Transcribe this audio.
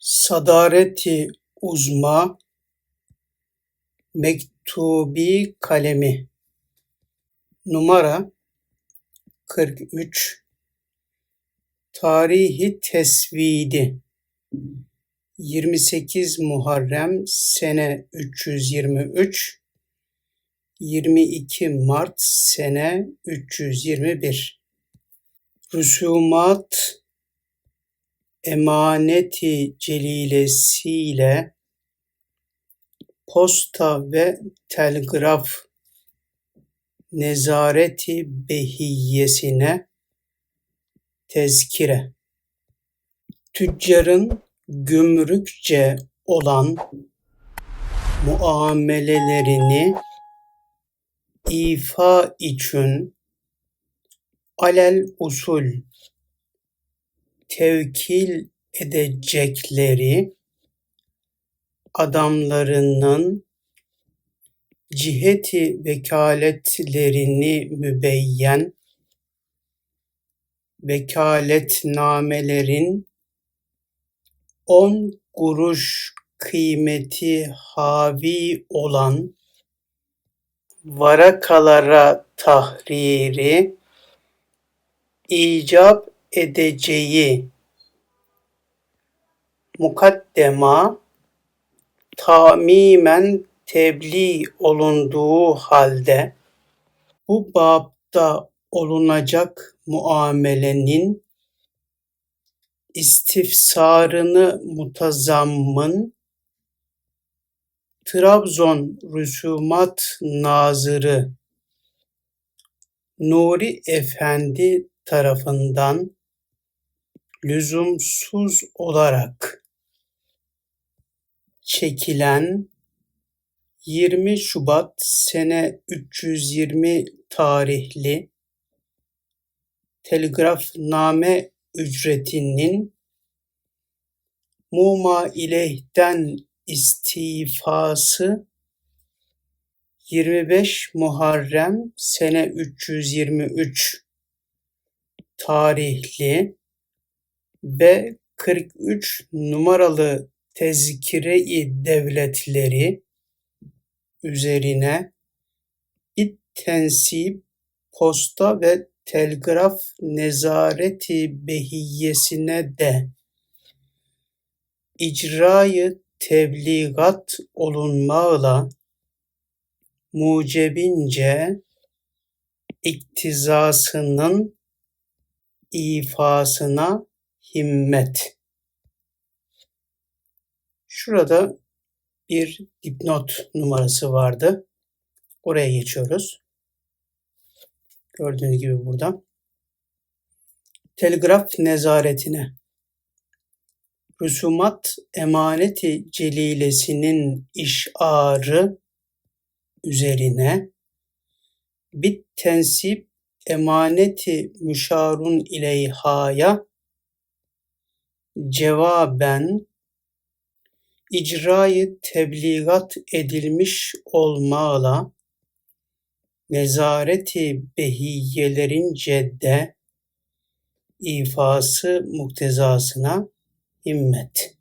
Sadareti uzma mektubi kalemi. Numara 43 Tarihi tesvidi. 28 Muharrem sene 323 22 Mart sene 321 Rüsumat emaneti celilesiyle posta ve telgraf nezareti behiyyesine tezkire. Tüccarın gümrükçe olan muamelelerini ifa için alel usul tevkil edecekleri adamlarının ciheti vekaletlerini mübeyyen vekaletnamelerin on kuruş kıymeti havi olan varakalara tahriri icap edeceği mukaddema tamimen tebliğ olunduğu halde bu babda olunacak muamelenin istifsarını mutazammın Trabzon Rüsumat Nazırı Nuri Efendi tarafından lüzumsuz olarak çekilen 20 Şubat sene 320 tarihli telgrafname ücretinin muma ileyhten istifası 25 Muharrem sene 323 tarihli ve 43 numaralı tezkire-i devletleri üzerine it tensip posta ve telgraf nezareti behiyyesine de icrayı tebligat olunmağla mucebince iktizasının ifasına himmet. Şurada bir dipnot numarası vardı. Oraya geçiyoruz. Gördüğünüz gibi burada. Telgraf nezaretine Rüsumat emaneti celilesinin işarı üzerine bit tensip emaneti müşarun ileyhaya cevaben icrayı tebligat edilmiş olmağla nezareti behiyyelerince de ifası muktezasına himmet.